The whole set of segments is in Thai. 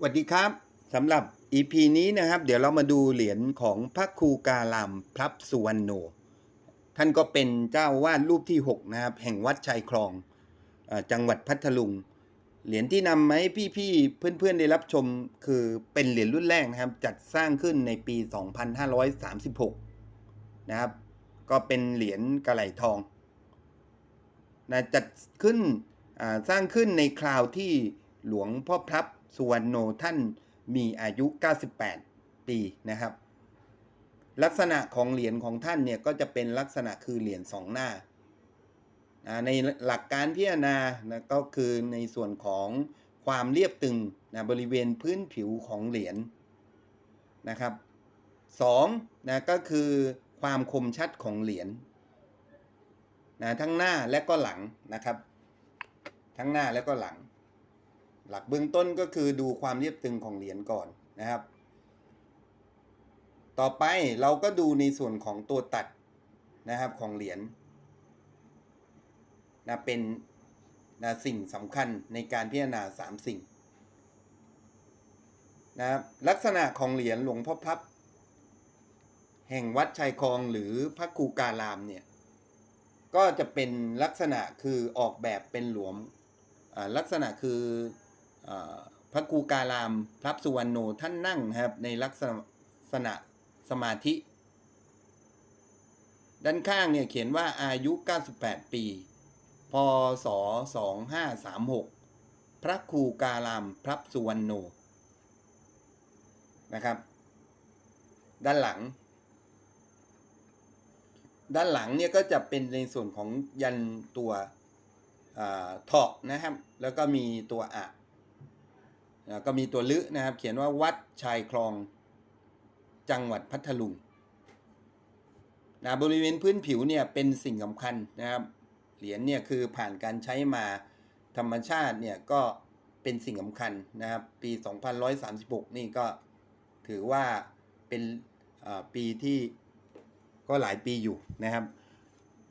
สวัสดีครับสำหรับ EP นี้นะครับ เดี๋ยวเรามาดูเหรียญของพระครูกาลามพลับสุวรรณโน ท่านก็เป็นเจ้าวาดรูปที่ 6 นะครับ แห่งวัดชายคลองอจังหวัดพัทลุง เหรียญที่นำมาให้พี่ๆเพื่อนๆได้รับชมคือเป็นเหรียญรุ่นแรกนะครับ จัดสร้างขึ้นในปี 2536 นะครับ ก็เป็นเหรียญกระไหลทองนะจัดขึ้นสร้างขึ้นในคราวที่ หลวงพ่อพลับสุวรรณโนท่านมีอายุ 98 ปีนะครับ ลักษณะของเหรียญของท่านเนี่ยก็จะเป็นลักษณะคือเหรียญสองหน้า ในหลักการพิจารณานะก็คือในส่วนของความเรียบตึงนะบริเวณพื้นผิวของเหรียญนะครับสองนะก็คือความคมชัดของเหรียญนะทั้งหน้าและก็หลังนะครับ ทั้งหน้าและก็หลัง หลักเบื้องต้นก็คือดูความเรียบตึงของเหรียญก่อนนะครับ ต่อไปเราก็ดูในส่วนของตัวตัดนะครับของเหรียญนะเป็นนะสิ่งสำคัญในการพิจารณาสามสิ่งนะครับลักษณะของเหรียญหลวงพ่อพับ แห่งวัดชายคลองหรือพระครูการามเนี่ยก็จะเป็นลักษณะคือออกแบบเป็นหลวมอ่าลักษณะคือ พระครูการามพระสุวรรณโนท่านนั่งครับในลักษณะสมาธิ ด้านข้างเนี่ยเขียนว่าอายุ 98 ปี พศ 2536 พระครูการามพระสุวรรณโนนะครับ ด้านหลัง ด้านหลังเนี่ยก็จะเป็นในส่วนของยันตัวอาเถาะนะครับ แล้วก็มีตัวอะ ก็มีตัวลึนะครับ เขียนว่าวัดชายคลองจังหวัดพัทลุงนะบริเวณพื้นผิวเนี่ยเป็นสิ่งสำคัญนะครับ เหรียญเนี่ยคือผ่านการใช้มาธรรมชาติเนี่ยก็เป็นสิ่งสำคัญนะครับ ปี 2136 นี่ก็ถือว่าเป็นปีที่ก็หลายปีอยู่นะครับ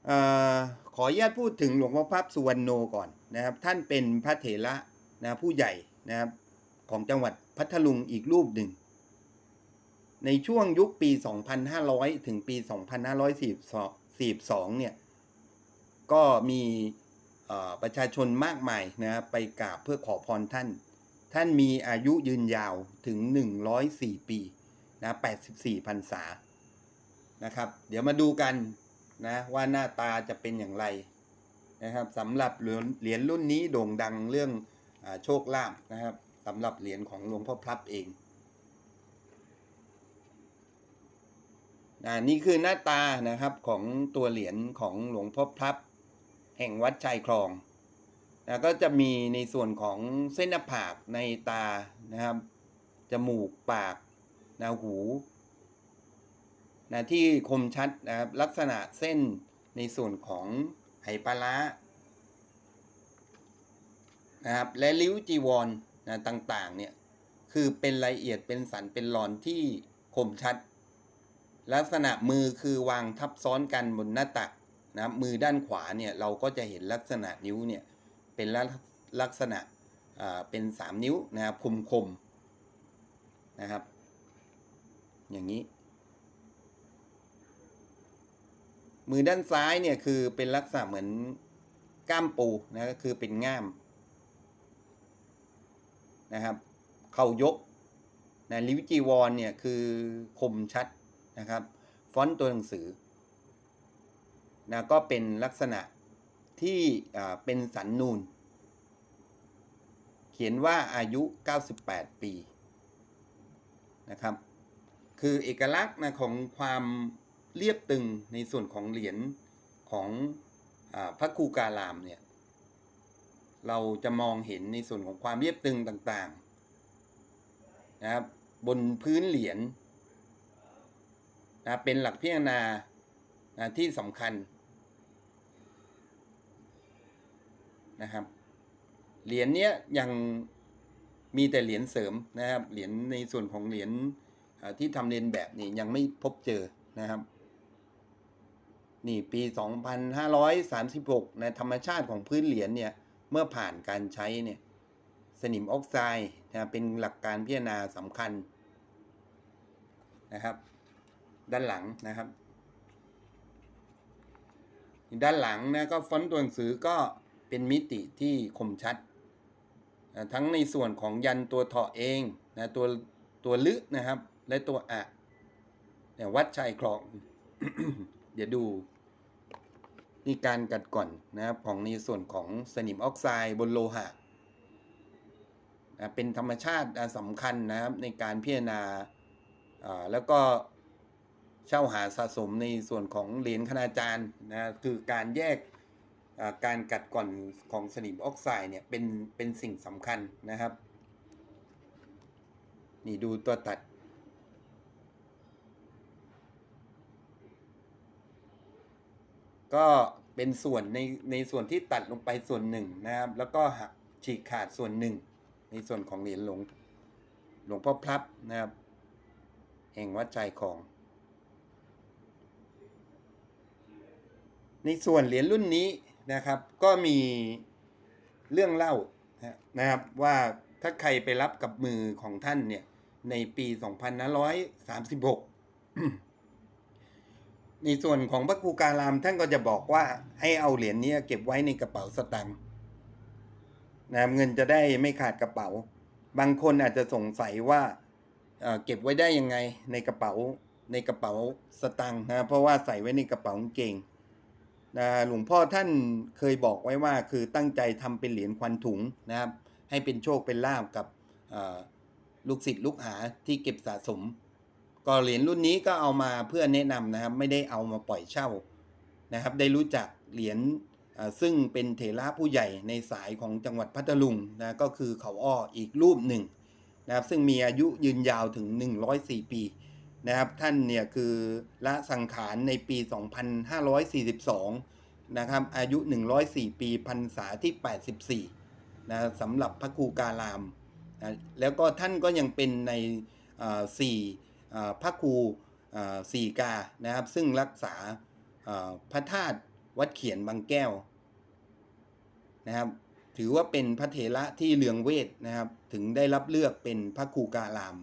ออขออนุญาตพูดถึงหลวงพ่อพับสุวรรณโนก่อนนะครับ ท่านเป็นพระเถระนะผู้ใหญ่นะครับ ของจังหวัดพัทลุงอีกรูปหนึ่ง ในช่วงยุคปี 2500 ถึงปี 2542 เนี่ย ก็มีประชาชนมากมายนะไปกราบเพื่อขอพรท่าน ท่านมีอายุยืนยาวถึง 104 ปีนะ84พรรษานะครับ เดี๋ยวมาดูกันนะว่าหน้าตาจะเป็นอย่างไรนะครับสำหรับเหรียญรุ่นนี้โด่งดังเรื่องอโชคลาภนะครับ สำหรับเหรียญของหลวงพ่อพลับเองอ่านี่คือหน้าตานะครับของตัวเหรียญของหลวงพ่อพลับ แห่งวัดชายคลองนะก็จะมีในส่วนของเส้นหน้าผากในตานะครับ จมูกปากนาหูนะที่คมชัดนะครับลักษณะเส้นในส่วนของไหปลาร้านะครับและริ้วจีวร นะต่างๆเนี่ยคือเป็นรายละเอียดเป็นสันเป็นหลอนที่คมชัด ลักษณะมือคือวางทับซ้อนกันบนหน้าตักนะมือด้านขวาเนี่ยเราก็จะเห็นลักษณะนิ้วเนี่ยเป็นลักษณะเป็นสามนิ้วนะครับคมคมนะครับ อย่างนี้ มือด้านซ้ายเนี่ยคือเป็นลักษณะเหมือนก้ามปูนะก็คือเป็นง่าม นะครับ เข่ายกนะลิวจีวรเนี่ยคือคมชัดนะครับ ฟอนต์ตัวหนังสือนะก็เป็นลักษณะที่เป็นสันนูน เขียนว่าอายุ 98 ปีนะครับ คือเอกลักษณ์นะของความเรียบตึงในส่วนของเหรียญของอพระครูการามเนี่ย เราจะมองเห็นในส่วนของความเรียบตึงต่างๆนะครับบนพื้นเหรียญนะเป็นหลักพิจารณานะที่สำคัญนะครับเหรียญเนี้ยยังมีแต่เหรียญเสริมนะครับเหรียญในส่วนของเหรียญที่ทำเรียนแบบนี่ยังไม่พบเจอนะครับนี่ปี 2536นะธรรมชาติของพื้นเหรียญเนี่ย เมื่อผ่านการใช้เนี่ยสนิมออกไซด์นะเป็นหลักการพิจารณาสำคัญนะครับ ด้านหลังนะครับ ด้านหลังนะก็ฟอนต์ตัวหนังสือก็เป็นมิติที่คมชัดนะทั้งในส่วนของยันตัวเถาะเองนะตัวตัวลึนะครับ และตัวอะเนี่ยวัดชัยคลอง เดี๋ยวดู นี่การกัดก่อนนะครับของในส่วนของสนิมออกไซด์บนโลหะนะเป็นธรรมชาติสำคัญนะครับในการพิจารณาแล้วก็เช่าหาสะสมในส่วนของเหรียญคณาจารย์นะคือการแยกการกัดก่อนของสนิมออกไซด์เนี่ยเป็นเป็นสิ่งสำคัญนะครับ นี่ดูตัวตัด ก็เป็นส่วนในในส่วนที่ตัดลงไปส่วนหนึ่งนะครับ แล้วก็หักฉีกขาดส่วนหนึ่ง ในส่วนของเหรียญหลวงหลวงพ่อพลับนะครับ แห่งวัดใจของ ในส่วนเหรียญรุ่นนี้นะครับ ก็มีเรื่องเล่านะครับว่าถ้าใครไปรับกับมือของท่านเนี่ย ในปี 2536 ในส่วนของพระครูการามท่านก็จะบอกว่าให้เอาเหรียญนี้เก็บไว้ในกระเป๋าสตางค์นะเงินจะได้ไม่ขาดกระเป๋า บางคนอาจจะสงสัยว่าเอ่อเก็บไว้ได้ยังไงในกระเป๋าในกระเป๋าสตางค์นะเพราะว่าใส่ไว้ในกระเป๋ากางเกงนะหลวงพ่อท่านเคยบอกไว้ว่าคือตั้งใจทำเป็นเหรียญควันถุงนะครับ ให้เป็นโชคเป็นลาบกับลูกศิษย์ลูกหาที่เก็บสะสม ก็เหรียญรุ่นนี้ก็เอามาเพื่อแนะนำนะครับ ไม่ได้เอามาปล่อยเช่านะครับ ได้รู้จักเหรียญซึ่งเป็นเถระผู้ใหญ่ในสายของจังหวัดพัทลุงนะก็คือเขาอ้ออีกรูปหนึ่งนะครับ ซึ่งมีอายุยืนยาวถึง 104 ปีนะครับท่านเนี่ยคือละสังขารในปี 2542 นะครับ อายุ 104 ปีพรรษาที่ 84 นะสำหรับพระครูการามนะแล้วก็ท่านก็ยังเป็นในสี่ พระครูสี่กานะครับ ซึ่งรักษาพระธาตุวัดเขียนบางแก้วนะครับ ถือว่าเป็นพระเถระที่เลืองเวทนะครับ ถึงได้รับเลือกเป็นพระครูการาม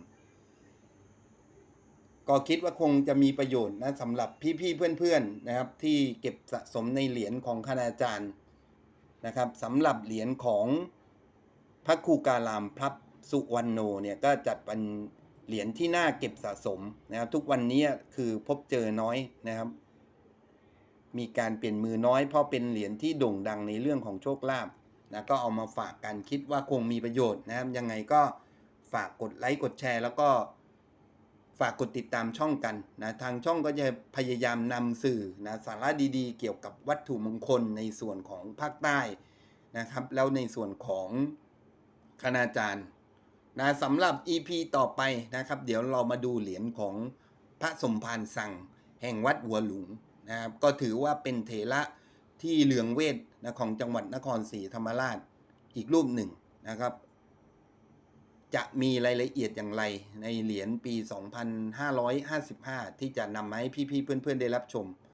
ก็คิดว่าคงจะมีประโยชน์นะสำหรับพี่ๆเพื่อนๆนะครับ ที่เก็บสะสมในเหรียญของคณาจารย์นะครับสำหรับเหรียญของพระครูการามพระสุวรรณโนเนี่ยก็จัดเป็น เหรียญที่น่าเก็บสะสมนะครับ ทุกวันนี้คือพบเจอน้อยนะครับ มีการเปลี่ยนมือน้อย เพราะเป็นเหรียญที่โด่งดังในเรื่องของโชคลาภนะก็เอามาฝากกันคิดว่าคงมีประโยชน์นะครับ ยังไงก็ฝากกดไลค์กดแชร์ แล้วก็ฝากกดติดตามช่องกันนะทางช่องก็จะพยายามนำสื่อนะสาระดีๆ เกี่ยวกับวัตถุมงคลในส่วนของภาคใต้นะครับ แล้วในส่วนของคณาจารย์ นะสำหรับ EP ต่อไปนะครับ เดี๋ยวเรามาดูเหรียญของพระสมภารสังแห่งวัดหัวหลุงนะครับก็ถือว่าเป็นเถระที่เหลืองเวทนะของจังหวัดนครศรีธรรมราชอีกรูปหนึ่งนะครับ จะมีรายละเอียดอย่างไรในเหรียญปี 2555 ที่จะนำมาให้พี่ๆเพื่อนๆได้รับชม